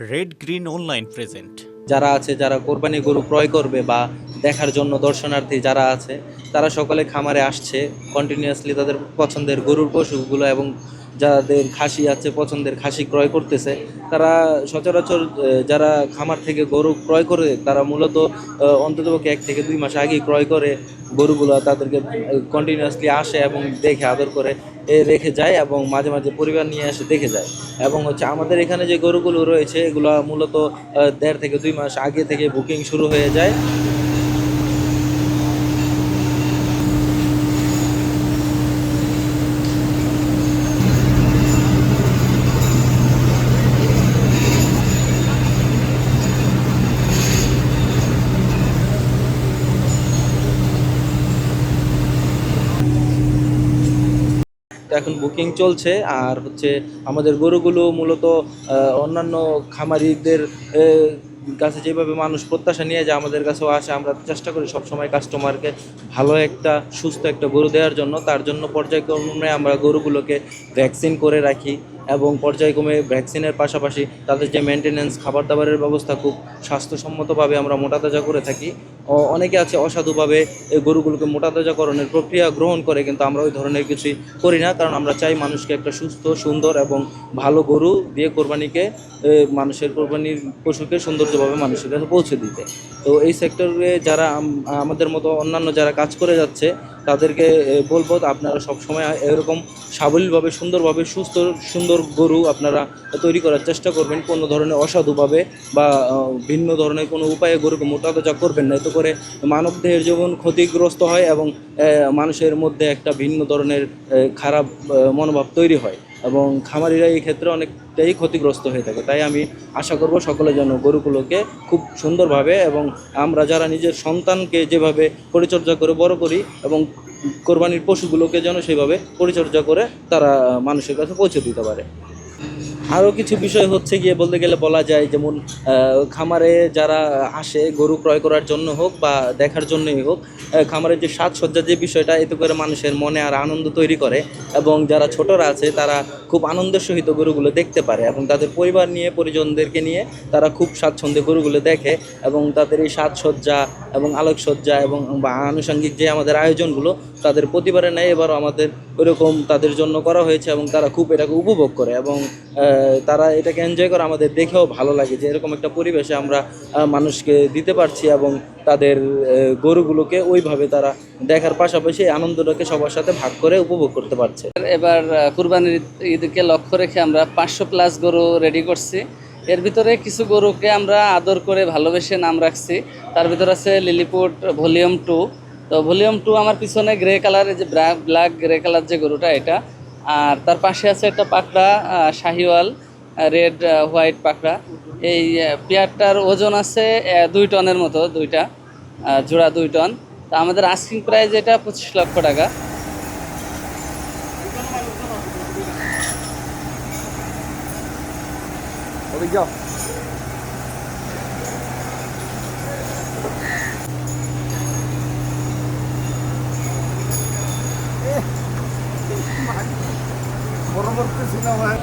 Red green online present যারা আছে, যারা কোরবানি গরু ক্রয় করবে বা দেখার জন্য দর্শনার্থী যারা আছে, তারা সকলে খামারে আসছে কন্টিনিউয়াসলি তাদের পছন্দের গরুর পশুগুলো এবং যাদের খাসি আছে, পছন্দের খাসি ক্রয় করতেছে, তারা সচরাচর যারা খামার থেকে গরু ক্রয় করে, তারা মূলত অন্ততপক্ষে এক থেকে দুই মাস আগে ক্রয় করে গরুগুলো তাদেরকে কন্টিনিউয়াসলি আসে এবং দেখে, আদর করে রেখে যায় এবং মাঝে মাঝে পরিবার নিয়ে এসে দেখে যায়। এবং হচ্ছে আমাদের এখানে যে গরুগুলো রয়েছে, এগুলো মূলত দেড় থেকে দুই মাস আগে থেকে বুকিং শুরু হয়ে যায়। এখন বুকিং চলছে আর হচ্ছে আমাদের গরুগুলো মূলত অন্যান্য খামারিদের কাছে যেভাবে মানুষ প্রত্যাশা নিয়ে যায়, আমাদের কাছেও আসে। আমরা চেষ্টা করি সবসময় কাস্টমারকে ভালো একটা, সুস্থ একটা গরু দেওয়ার জন্য। তার জন্য পর্যায়ক্রমে আমরা গরুগুলোকে ভ্যাকসিন করে রাখি। এবং পর্যায়ক্রমে ভ্যাকসিনের পাশাপাশি তাদের যে মেনটেনেন্স খাবার দাবারের ব্যবস্থা খুব স্বাস্থ্যসম্মতভাবে আমরা মোটা তাজা করে থাকি। অনেকে আছে অসাধুভাবে এই গরুগুলোকে মোটা তাজাকরণের প্রক্রিয়া গ্রহণ করে, কিন্তু আমরা ওই ধরনের কিছুই করি না, কারণ আমরা চাই মানুষকে একটা সুস্থ, সুন্দর এবং ভালো গরু দিয়ে কোরবানিকে মানুষের কোরবানির পশুকে সৌন্দর্যভাবে মানুষের কাছে পৌঁছে দিতে। তো এই সেক্টরে যারা আমাদের মতো অন্যান্য যারা কাজ করে যাচ্ছে, তাদেরকে বলব আপনারা সবসময় এরকম সাবলীলভাবে, সুন্দরভাবে, সুস্থ, সুন্দর গরু আপনারা তৈরি করার চেষ্টা করবেন। কোনো ধরনের অসাধুভাবে বা ভিন্ন ধরনের কোনো উপায়ে গরুকে মোটা করবেন না। এতে করে মানব দেহের যেমন ক্ষতিগ্রস্ত হয় এবং মানুষের মধ্যে একটা ভিন্ন ধরনের খারাপ মনোভাব তৈরি হয় এবং খামারিরা এই ক্ষেত্রে অনেকটাই ক্ষতিগ্রস্ত হয়ে থাকে। তাই আমি আশা করব সকলে যেন গরুগুলোকে খুব সুন্দরভাবে এবং আমরা যারা নিজের সন্তানকে যেভাবে পরিচর্যা করে বড় করি এবং কোরবানির পশুগুলোকে যেন সেইভাবে পরিচর্যা করে তারা মানুষের কাছে পৌঁছে দিতে পারে। আরও কিছু বিষয় হচ্ছে গিয়ে বলতে গেলে বলা যায়, যেমন খামারে যারা আসে, গরু ক্রয় করার জন্য হোক বা দেখার জন্যই হোক খামারের যে সাজসজ্জা যে বিষয়টা, এতে করে মানুষের মনে আর আনন্দ তৈরি করে এবং যারা ছোটরা আছে, তারা খুব আনন্দের সহিত গরুগুলো দেখতে পারে এবং তাদের পরিবার নিয়ে, পরিজনদেরকে নিয়ে তারা খুব স্বাচ্ছন্দ্যে গরুগুলো দেখে এবং তাদের এই সাজসজ্জা এবং আলোকসজ্জা এবং বা আনুষঙ্গিক যে আমাদের আয়োজনগুলো, তাদের প্রতিবারে নেয় এবারও আমাদের ওইরকম তাদের জন্য করা হয়েছে এবং তারা খুব এটাকে উপভোগ করে এবং তারা এটাকে এনজয় করে, আমাদের দেখেও ভালো লাগে যে এরকম একটা পরিবেশে আমরা মানুষকে দিতে পারছি এবং তাদের গরুগুলোকে ওইভাবে তারা দেখার পাশাপাশি আনন্দটাকে সবার সাথে ভাগ করে উপভোগ করতে পারছে। এবার কুরবানির ঈদকে লক্ষ্য রেখে আমরা পাঁচশো প্লাস গরু রেডি করছি। এর ভিতরে কিছু গরুকে আমরা আদর করে ভালোবেসে নাম রাখছি। তার ভিতর আছে লিলিপুট ভলিউম টু। তো ভলিউম টু আমার পিছনে গ্রে কালারের যে ব্ল্যাক ব্ল্যাক গ্রে কালার যে গরুটা, এটা আর তার পাশে আছে একটা পাকড়া শাহিওয়াল রেড হোয়াইট পাকড়া। এই পেয়ারটার ওজন আছে দুই টনের মতো, দুইটা জোড়া দুই টন। তা আমাদের আস্কিং প্রাইস এটা পঁচিশ লক্ষ টাকা। We go. পরবর্তী সিনেমায়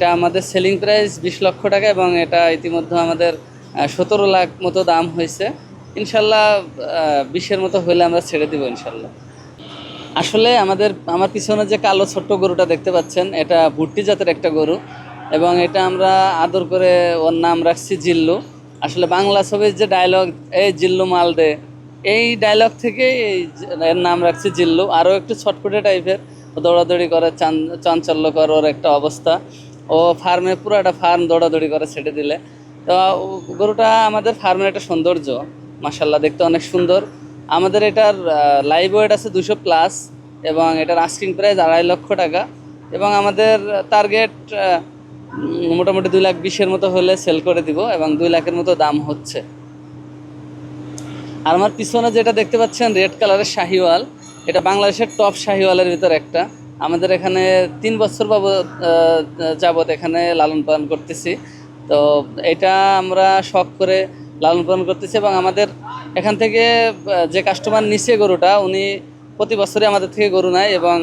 এটা আমাদের সেলিং প্রাইস বিশ লক্ষ টাকা এবং এটা ইতিমধ্যে আমাদের সতেরো লাখ মতো দাম হয়েছে। ইনশাল্লাহ বিশের মতো হলে আমরা ছেড়ে দিব ইনশাল্লাহ। আসলে আমাদের, আমার পিছনে যে কালো ছোট্ট গরুটা দেখতে পাচ্ছেন, এটা ভুট্টি জাতের একটা গরু এবং এটা আমরা আদর করে ওর নাম রাখছি জিল্লু। আসলে বাংলা ছবির যে ডায়লগ এই জিল্লু মাল দে এই ডায়লগ থেকে এই এর নাম রাখছি জিল্লু। আরও একটু ছটফুটে টাইপের দৌড়াদৌড়ি করে চাঞ্চল্যকর ওর একটা অবস্থা। ও ফার্মে পুরো একটা ফার্ম দৌড়াদৌড়ি করে ছেড়ে দিলে। তো গরুটা আমাদের ফার্মের একটা সৌন্দর্য মাসাল্লাহ দেখতে অনেক সুন্দর। আমাদের এটার লাইভ ওয়েট আছে দুশো প্লাস এবং এটার আস্কিং প্রাইস আড়াই লক্ষ টাকা। এবং আমাদের টার্গেট মোটামুটি দুই লাখ বিশের মতো হলে সেল করে দিব এবং দুই লাখের মতো দাম হচ্ছে। আর আমার পিছনে যেটা দেখতে পাচ্ছেন রেড কালারের শাহিওয়াল। এটা বাংলাদেশের টপ শাহিওয়ালের ভিতর একটা। আমাদের এখানে তিন বছর যাবত এখানে লালন পালন করতেছি। তো এটা আমরা শখ করে লালন পালন করতেছি এবং আমাদের এখান থেকে যে কাস্টমার নিচে গরুটা, উনি প্রতি বছরই আমাদের থেকে গরু নেয় এবং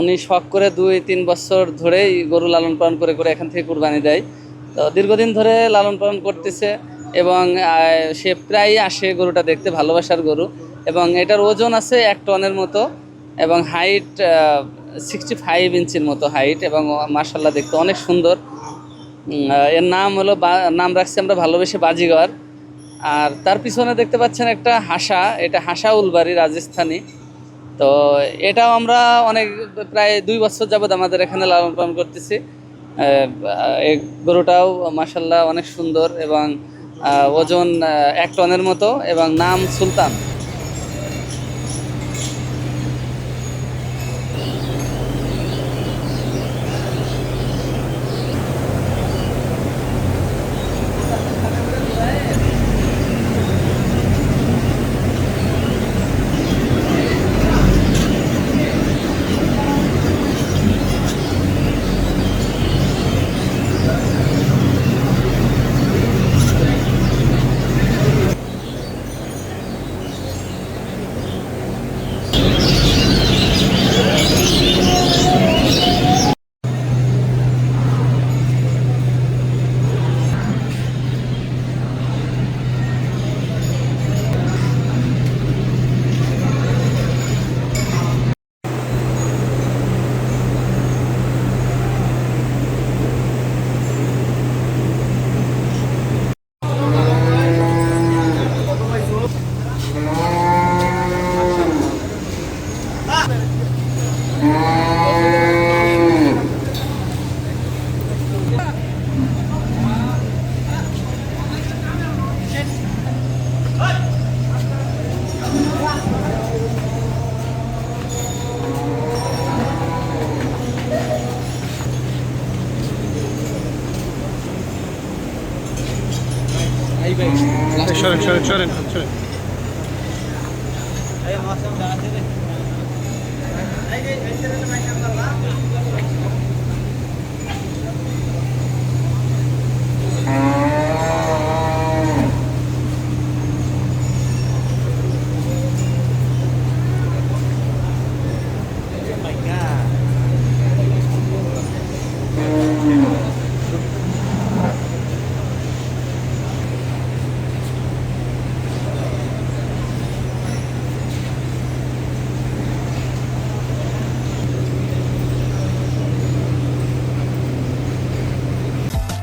উনি শখ করে দুই, তিন বছর ধরেই গরু লালন পালন করে করে এখান থেকে কুরবানি দেয়। তো দীর্ঘদিন ধরে লালন পালন করতেছে এবং সে প্রায় আসে গরুটা দেখতে, ভালোবাসার গরু এবং এটার ওজন আছে এক টনের মতো। এবং হাইট সিক্সটি ফাইভ ইঞ্চির মতো হাইট এবং মার্শাল্লাহ দেখতে অনেক সুন্দর। এর নাম হলো নাম রাখছি আমরা ভালোবেসে বাজিগর। আর তার পিছনে দেখতে পাচ্ছেন একটা হাসা, এটা হাসা উলবাড়ি রাজস্থানী। তো এটাও আমরা অনেক, প্রায় দুই বছর যাবত আমাদের এখানে লালন পালন করতেছি। এই গরুটাও মাসাল্লাহ অনেক সুন্দর এবং ওজন এক টনের মতো এবং নাম সুলতান। সরেন সরেন সরেন সরেন এই